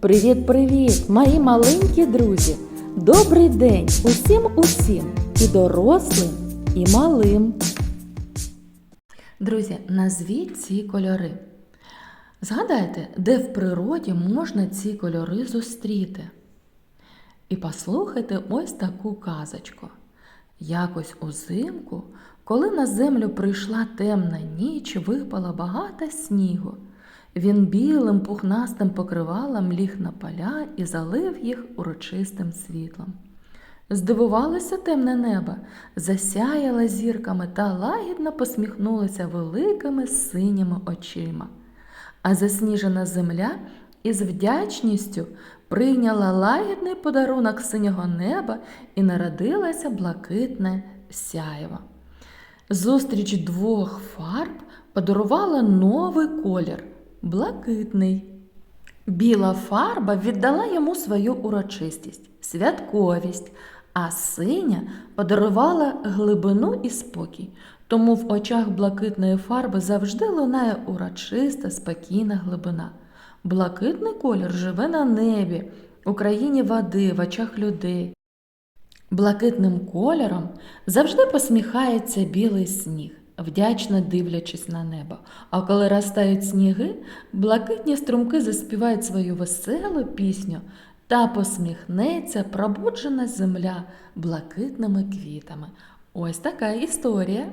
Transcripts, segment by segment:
Привіт-привіт, мої маленькі друзі! Добрий день усім усім і дорослим, і малим. Друзі, назвіть ці кольори. Згадайте, де в природі можна ці кольори зустріти. І послухайте ось таку казочку. Якось узимку, коли на землю прийшла темна ніч, випало багато снігу. Він білим пухнастим покривалом ліг на поля і залив їх урочистим світлом. Здивувалося темне небо, засяяла зірками та лагідно посміхнулася великими синіми очима. А засніжена земля із вдячністю прийняла лагідний подарунок синього неба і народилася блакитне сяєво. Зустріч двох фарб подарувала новий колір блакитний. Біла фарба віддала йому свою урочистість, святковість, а синя подарувала глибину і спокій. Тому в очах блакитної фарби завжди лунає урочиста, спокійна глибина. Блакитний колір живе на небі, у країні води, в очах людей. Блакитним кольором завжди посміхається білий сніг, вдячно дивлячись на небо. А коли розтають сніги, блакитні струмки заспівають свою веселу пісню та посміхнеться пробуджена земля блакитними квітами. Ось така історія.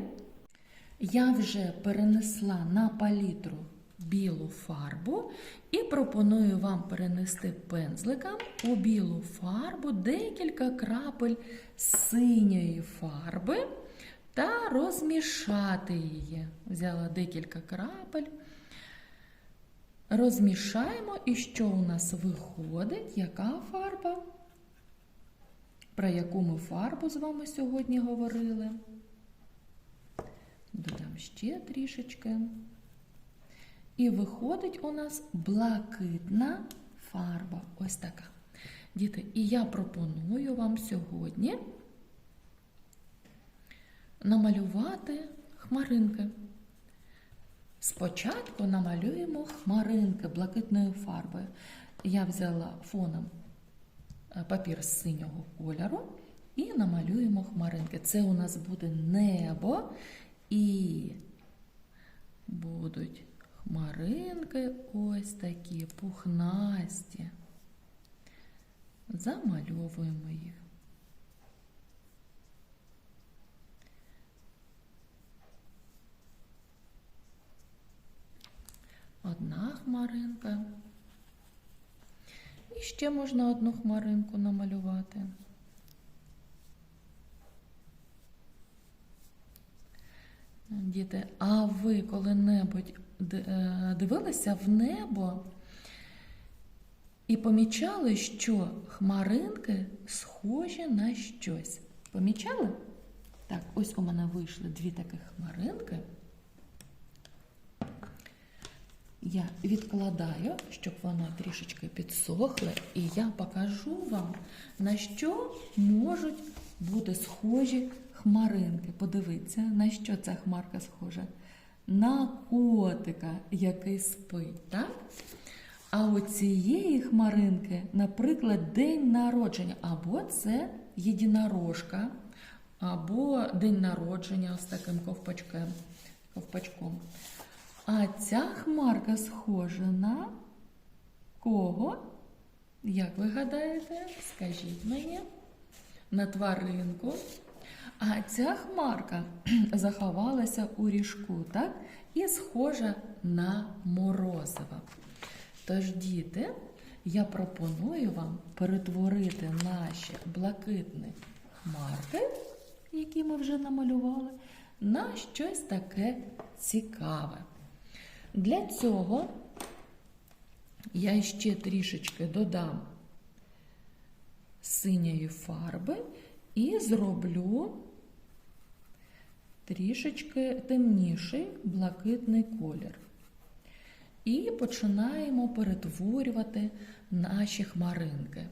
Я вже перенесла на палітру білу фарбу і пропоную вам перенести пензликом у білу фарбу декілька крапель синьої фарби та розмішати її. Взяла декілька крапель. Розмішаємо, і що у нас виходить, яка фарба? Про яку ми фарбу з вами сьогодні говорили? Додам ще трішечки. І виходить у нас блакитна фарба. Ось така. Діти, і я пропоную вам сьогодні намалювати хмаринки. Спочатку намалюємо хмаринки блакитною фарбою. Я взяла фоном е, папір з синього кольору і намалюємо хмаринки. Це у нас буде небо і будуть хмаринки ось такі пухнасті. Замальовуємо їх. Одна хмаринка. І ще можна одну хмаринку намалювати. Діти, а ви коли-небудь е, дивилися в небо і помічали, що хмаринки схожі на щось? Помічали? Так, ось у мене вийшли дві таких хмаринки. Я відкладаю, щоб вони трішечки підсохли, і я покажу вам, на що можуть бути схожі хмаринки. Подивіться, на що ця хмарка схожа? На котика, який спить. так? А у цієї хмаринки, наприклад, день народження, або це єдинорожка, або день народження з таким ковпачком. А ця хмарка схожа на кого? Як ви гадаєте? Скажіть мені, на тваринку. А ця хмарка заховалася у ріжку, так? І схожа на морозиво. Тож, діти, я пропоную вам перетворити наші блакитні хмарки, які ми вже намалювали, на щось таке цікаве. Для цього я ще трішечки додам синьої фарби і зроблю трішечки темніший блакитний колір. І починаємо перетворювати наші хмаринки.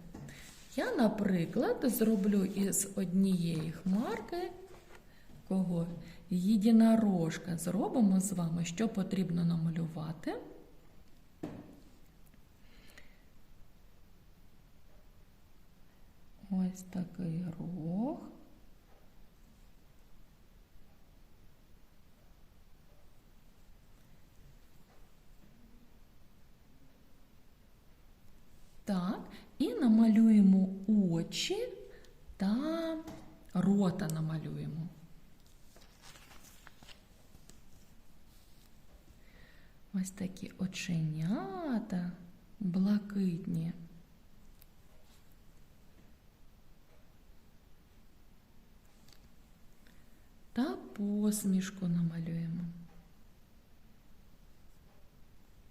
Я, наприклад, зроблю із однієї хмарки кого? Єдинорожка. Зробимо з вами, що потрібно намалювати. Ось такий рог. Так, і намалюємо очі та рота намалюємо. Ось такі оченята блакитні. Та посмішку намалюємо.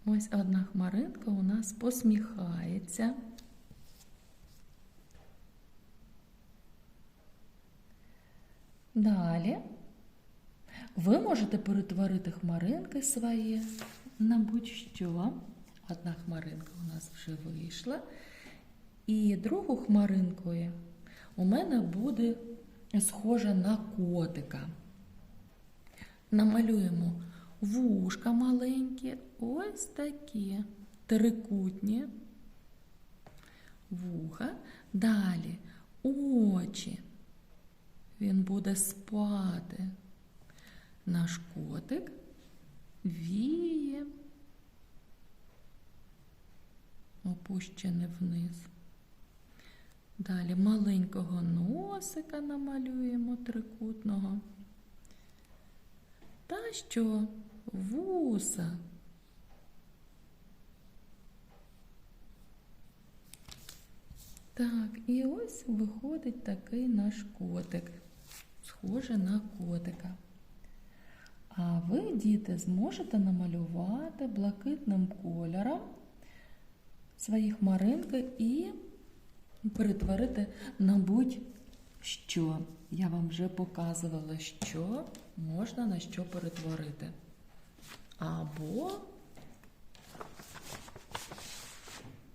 Ось одна хмаринка у нас посміхається. Далі ви можете перетворити хмаринки свої на будь-що. Одна хмаринка у нас вже вийшла. І другу хмаринкою у мене буде схожа на котика. Намалюємо вушка маленькі, ось такі трикутні вуха. Далі очі. Він буде спати. Наш котик віє, опущений вниз. Далі маленького носика намалюємо трикутного. Та що вуса. Так, і ось виходить такий наш котик, схоже на котика. А ви, діти, зможете намалювати блакитним кольором свої хмаринки і перетворити на будь-що. Я вам вже показувала, що можна на що перетворити. Або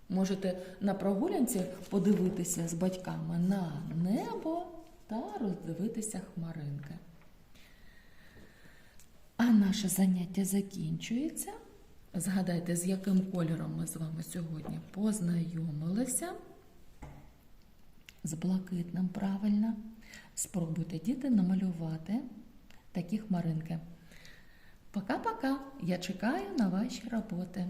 можете на прогулянці подивитися з батьками на небо та роздивитися хмаринки. А наше заняття закінчується. Згадайте, з яким кольором ми з вами сьогодні познайомилися. З блакитним правильно. Спробуйте діти намалювати такі хмаринки. Пока-пока. Я чекаю на ваші роботи.